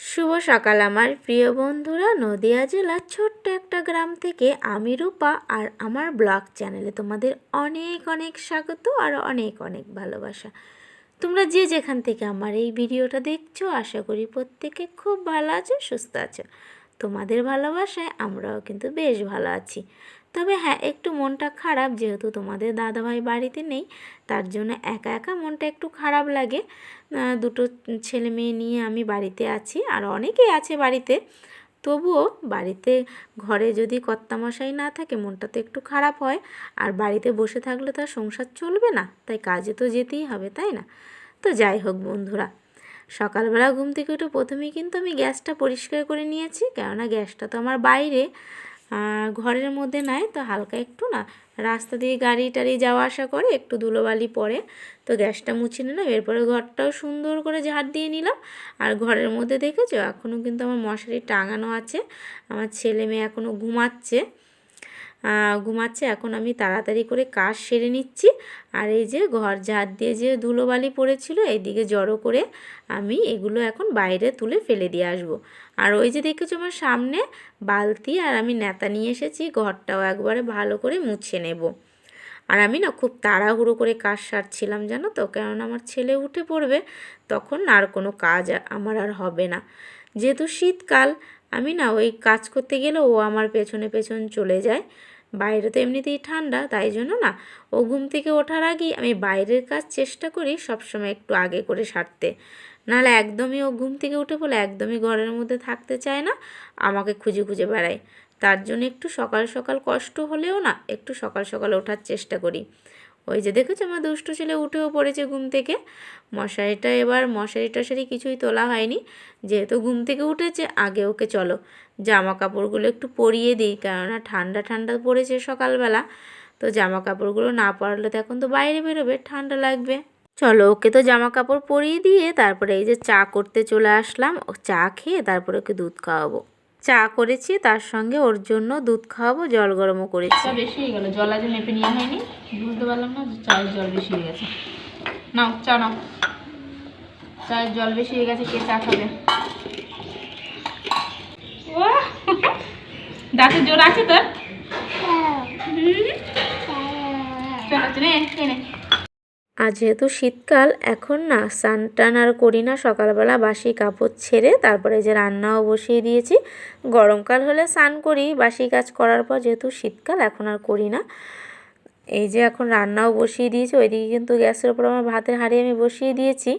শুভ সকাল আমার প্রিয় বন্ধুরা। নদিয়া জেলার ছোট্ট একটা গ্রাম থেকে আমি রূপা আর আমার ব্লগ চ্যানেলে তোমাদের অনেক অনেক স্বাগত আর অনেক অনেক ভালোবাসা। তোমরা যে যেখান থেকে আমার এই ভিডিওটা দেখছ, আশা করি প্রত্যেকে খুব ভালো আছো, সুস্থ আছো। তোমাদের ভালোবাসায় আমরাও কিন্তু বেশ ভালো আছি। তবে হ্যাঁ একটু মনটা খারাপ যেহেতু তোমাদের দাদাভাই বাড়িতে নেই, তার জন্য একা একা মনটা একটু খারাপ লাগে। দুটো ছেলে মেয়ে নিয়ে আমি বাড়িতে আছি আর অনেকেই আছে বাড়িতে। তবুও বাড়িতে ঘরে যদি কর্তামশাই না থাকে, মনটা তো একটু খারাপ হয়। আর বাড়িতে বসে থাকলে তো আর সংসার চলবে না, তাই কাজে তো যেতেই হবে, তাই না? তো যাই হোক বন্ধুরা, সকালবেলা ঘুম থেকে উঠে প্রথমেই কিন্তু আমি গ্যাসটা পরিষ্কার করে নিয়েছি, কেননা গ্যাসটা তো আমার বাইরে। আর ঘরের মধ্যে নাই তো হালকা একটু না। রাস্তা দিয়ে গাড়ি টাড়ি যাওয়া আসা করে একটু ধুলোবালি পড়ে তো গ্যাসটা মুছে নিলাম। এরপরে ঘরটাও সুন্দর করে ঝাড় দিয়ে নিলাম। আর ঘরের মধ্যে দেখেছ? এখনও কিন্তু আমার মশারি টাঙানো আছে। আমার ছেলে মেয়ে এখনও ঘুমাচ্ছে। ঘুমাচ্ছে। এখন আমি তাড়াতাড়ি করে কাজ সেরে নিচ্ছি। আর এই যে ঘর ঝাড় দিয়ে যে ধুলোবালি পড়েছিল, এইদিকে জড়ো করে আমি এগুলো এখন বাইরে তুলে ফেলে দিয়ে আসব। আর ওই যে দেখেছ আমার সামনে বালতি, আর আমি নেতা নিয়ে এসেছি, ঘরটাও একবারে ভালো করে মুছে নেব। আর আমি না খুব তাড়াহুড়ো করে কাজ সারছিলাম, জানো তো? কেননা আমার ছেলে উঠে পড়বে, তখন আর কোনো কাজ আমার আর হবে না। যেহেতু শীতকাল, আমি না ওই কাজ করতে গেলে ও আমার পেছনে পেছন চলে যায়। বাইরে তো এমনিতেই ঠান্ডা, তাই জন্য না। ও ঘুম থেকে ওঠার আগেই আমি বাইরের কাজ চেষ্টা করি সবসময় একটু আগে করে সারতে। নাহলে একদমই ও ঘুম থেকে উঠে বলে একদমই ঘরের মধ্যে থাকতে চায় না, আমাকে খুঁজে খুঁজে বেড়ায়। তার জন্য একটু সকাল সকাল কষ্ট হলেও না, একটু সকাল সকাল ওঠার চেষ্টা করি। ওই যে দেখেছ আমার দুষ্টু ছেলে উঠেও পড়েছে ঘুম থেকে? মশারিটা এবার মশারি টশারি কিছুই তোলা হয়নি। যেহেতু ঘুম থেকে উঠেছে, আগে ওকে চলো। জামা কাপড়গুলো একটু পরিয়ে দিই, কেননা ঠান্ডা ঠান্ডা পড়েছে সকালবেলা। তো জামা কাপড়গুলো না পরালে তো এখন তো বাইরে বেরোবে, ঠান্ডা লাগবে। চলো, ওকে তো জামা কাপড় পরিয়ে দিয়ে তারপরে এই যে চা করতে চলে আসলাম। চা খেয়ে তারপরে ওকে দুধ খাওয়াবো। চা করেছি তার সঙ্গে ওর জন্য দুধ খাওয়াবো জল গরমও করেছি। চা বেশি হয়ে গেল জল আজ মেপে নেওয়া হয়নি। বুঝতে পারলাম না যে চায়ের জল বেশি হয়ে গেছে। নাও চা নাও। চায়ের জল বেশি হয়ে গেছে কে চা খাবে? ও দাঁতে জোর আছে তোর? চলো চলে এনে আর যেহেতু শীতকাল, এখন না স্নান টান আর করি না। সকালবেলা বাসি কাপড় ছেড়ে তারপরে যে রান্নাও বসিয়ে দিয়েছি। গরমকাল হলে স্নান করি, বাসি কাজ করার পর যেহেতু শীতকাল, এখন আর করি না। এই যে এখন রান্নাও বসিয়ে দিয়েছি, ওইদিকে কিন্তু গ্যাসের ওপর আমার ভাতের হাঁড়ি আমি বসিয়ে দিয়েছি।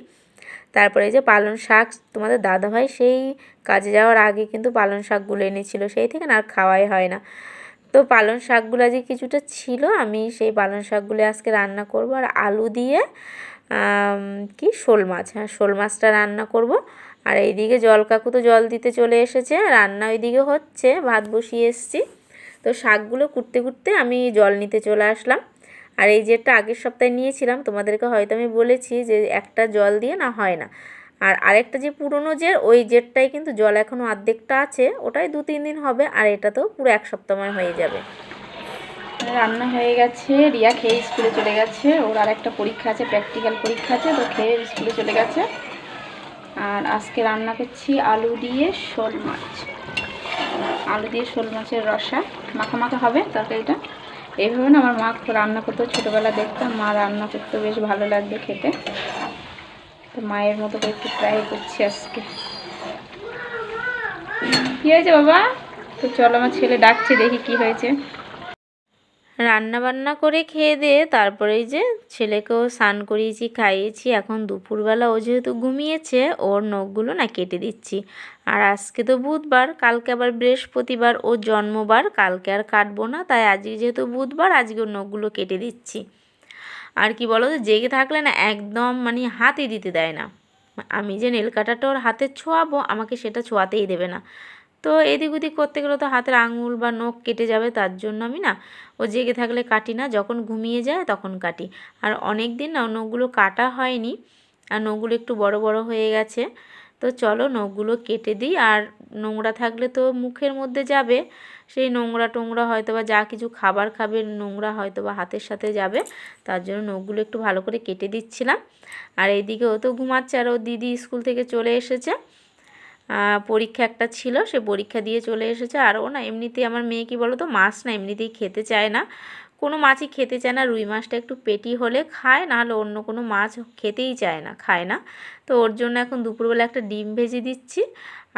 তারপরে এই যে পালং শাক, তোমাদের দাদাভাই সেই কাজে যাওয়ার আগে কিন্তু পালং শাকগুলো এনেছিল, সেই থেকে না আর খাওয়াই হয় না। তো পালং শাকগুলো যে কিছুটা ছিল, আমি সেই পালং শাকগুলো আজকে রান্না করব। আর আলু দিয়ে কি? শোল মাছ। হ্যাঁ শোল মাছটা রান্না করব। আর এইদিকে জল কাকু তো জল দিতে চলে এসেছে রান্না ওইদিকে হচ্ছে, ভাত বসিয়ে এসেছি। তো শাকগুলো কুটতে কুটতে আমি জল নিতে চলে আসলাম। আর এই জেরটা আগের সপ্তাহে নিয়েছিলাম, তোমাদেরকে হয়তো আমি বলেছি যে একটা জল দিয়ে না হয় না। আর আরেকটা যে পুরনো জের, ওই জেরটাই কিন্তু জল এখনও অর্ধেকটা আছে, ওটাই দু তিন দিন হবে আর এটা তো পুরো এক সপ্তাহ হয়ে যাবে। রান্না হয়ে গেছে, রিয়া খেয়ে স্কুলে চলে গেছে, ওর আর একটা পরীক্ষা আছে প্র্যাকটিক্যাল পরীক্ষা আছে, তো খেয়ে স্কুলে চলে গেছে। আর আজকে রান্না করছি আলু দিয়ে শোল মাছ। আলু দিয়ে শোল মাছের রসা, মাখা মাখা হবে তরকারিটা। এইভাবে না আমার মা রান্না করতো, ছোটোবেলা দেখতাম মা রান্না করতে বেশ ভালো লাগবে খেতে। তো মায়ের মতো করে একটু ট্রাই করছি আজকে। কী হয়েছে বাবা? তো চলো আমার ছেলে ডাকছে, দেখি কি হয়েছে। রান্না বান্না করে খেয়ে দিয়ে তারপরে যে ছেলেকেও স্নান করিয়েছি, খাইয়েছি। এখন দুপুরবেলা ও যেহেতু ঘুমিয়েছে, ওর নখগুলো না কেটে দিচ্ছি। আর আজকে তো বুধবার, কালকে আবার বৃহস্পতিবার ওর জন্মবার, কালকে আর কাটবো না। তাই আজকে যেহেতু বুধবার, আজকে ওর নখগুলো কেটে দিচ্ছি। আর কি বলো তো, জেগে থাকলে না একদম মানে হাতে দিতে দেয় না। আমি যে নেল কাটাটা ওর হাতে ছোঁয়াবো, আমাকে সেটা ছোঁয়াতেই দেবে না। তো এদিক ওদিক করতে গেলে তো হাতের আঙুল বা নখ কেটে যাবে, তার জন্য আমি না ও জেগে থাকলে কাটি না, যখন ঘুমিয়ে যায় তখন কাটি। আর অনেক দিন না নখগুলো কাটা হয়নি, আর নখগুলো একটু বড় বড় হয়ে গেছে। তো চলো নখগুলো কেটে দিই, আর নোংরা থাকলে তো মুখের মধ্যে যাবে। সেই নোংরা টোংরা হয়তো বা যা কিছু খাবার খাবে, নোংরা হয়তো বা হাতের সাথে যাবে। তার জন্য নখগুলো একটু ভালো করে কেটে দিচ্ছিলাম। আর এইদিকে ও তো ঘুমাচ্ছে, আর ও দিদি স্কুল থেকে চলে এসেছে। পরীক্ষা একটা ছিল, সে পরীক্ষা দিয়ে চলে এসেছে। আর ও না, এমনিতেই আমার মেয়ে কি বলো তো মাছ না এমনিতেই খেতে চায় না। কোনো মাছই খেতে চায় না, রুই মাছটা একটু পেটি হলে খায়, নাহলে অন্য কোনো মাছ খেতেই চায় না, খায় না। তো ওর জন্য এখন দুপুরবেলা একটা ডিম ভেজে দিচ্ছি।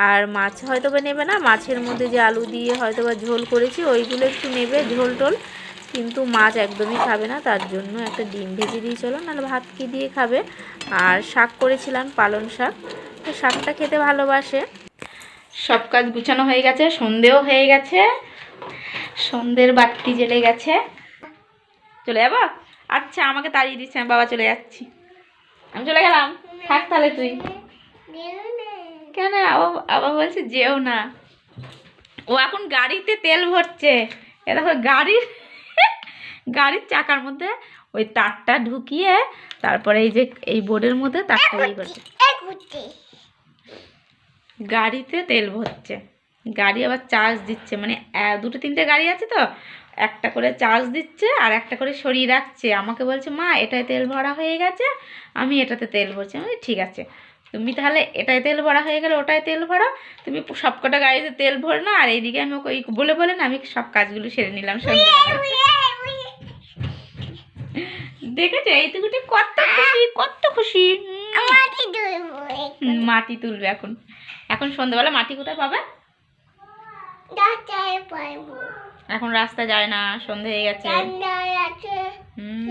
আর মাছ হয়তো বা নেবে না, মাছের মধ্যে যে আলু দিয়ে হয়তো বা ঝোল করেছি, ওইগুলো একটু নেবে ঝোল টোল। কিন্তু মাছ একদমই খাবে না, তার জন্য একটা ডিম ভেজে দিয়ে চলো নাহলে ভাত কি দিয়ে খাবে। আর শাক করেছিলাম, পালং শাক। তো শাকটা খেতে ভালোবাসে। সব কাজ গুছানো হয়ে গেছে, সন্ধেও হয়ে গেছে, সন্ধ্যের বাতি জ্বেলে গেছে। চলে যাব? আচ্ছা আমাকে তাড়িয়ে দিচ্ছে আমি বাবা চলে যাচ্ছি। আমি চলে গেলাম। থাক তাহলে তুই। কেন? আবার বলছে যেও না। ও এখন গাড়িতে তেল ভরছে। এ দেখো, গাড়ির গাড়ির চাকার মধ্যে ওই তারটা ঢুকিয়ে তারপরে এই যে, এই বোর্ডের মধ্যে তারটা ইয়ে করছে। গাড়িতে তেল ভরছে। গাড়ি আবার চার্জ দিচ্ছে। মানে দুটো তিনটে গাড়ি আছে তো? একটা করে চার্জ দিচ্ছে আর একটা করে সরিয়ে রাখছে। আমাকে বলছে মা এটায় তেল ভরা হয়ে গেছে আমি এটাতে তেল ভরছি। আমি ঠিক আছে তুমি তাহলে এটায় তেল ভরা হয়ে গেলে ওটায় তেল ভরো তুমি সবকটা গাড়িতে তেল ভর না আর এইদিকে আমি ওই বলে বলে না আমি সব কাজগুলো সেরে নিলাম সন্ধ্যেবেলা। দেখেছ? এইটুকুটি কত খুশি কত খুশি। মাটি তুলবে এখন। এখন। সন্ধ্যাবেলা মাটি কোথায় পাবে? এখন রাস্তা যায় না সন্ধে হয়ে গেছে। হুম।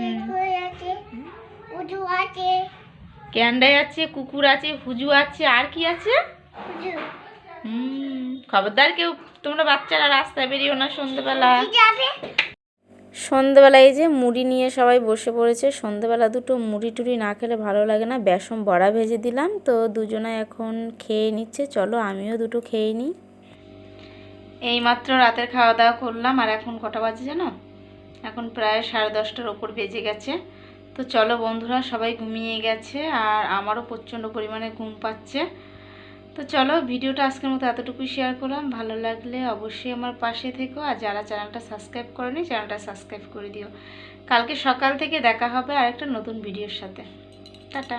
ক্যান্ডাই আছে কুকুর আছে হুজু আছে আর কি আছে? খবরদার কেউ তোমরা বাচ্চারা রাস্তায় বেরিও না সন্ধ্যেবেলা সন্ধেবেলায় যে মুড়ি নিয়ে সবাই বসে পড়েছে সন্ধেবেলা দুটো মুড়ি টুড়ি না খেলে ভালো লাগে না। বেসন বড়া ভেজে দিলাম তো দুজনে এখন খেয়ে নিচ্ছে। চলো আমিও দুটো খেয়ে নিই। এই মাত্র রাতের খাওয়া দাওয়া করলাম, আর এখন কটা বাজে জানো? এখন প্রায় সাড়ে দশটার ওপর বেজে গেছে। তো চলো বন্ধুরা, সবাই ঘুমিয়ে গেছে, আর আমারও প্রচণ্ড পরিমাণে ঘুম পাচ্ছে। তো চলো ভিডিওটা আজকের মতো এতটুকুই শেয়ার করলাম। ভালো লাগলে অবশ্যই আমার পাশে থেকো, আর যারা চ্যানেলটা সাবস্ক্রাইব করেনি, চ্যানেলটা সাবস্ক্রাইব করে দিও। কালকে সকাল থেকে দেখা হবে আর একটা নতুন ভিডিওর সাথে। টাটা।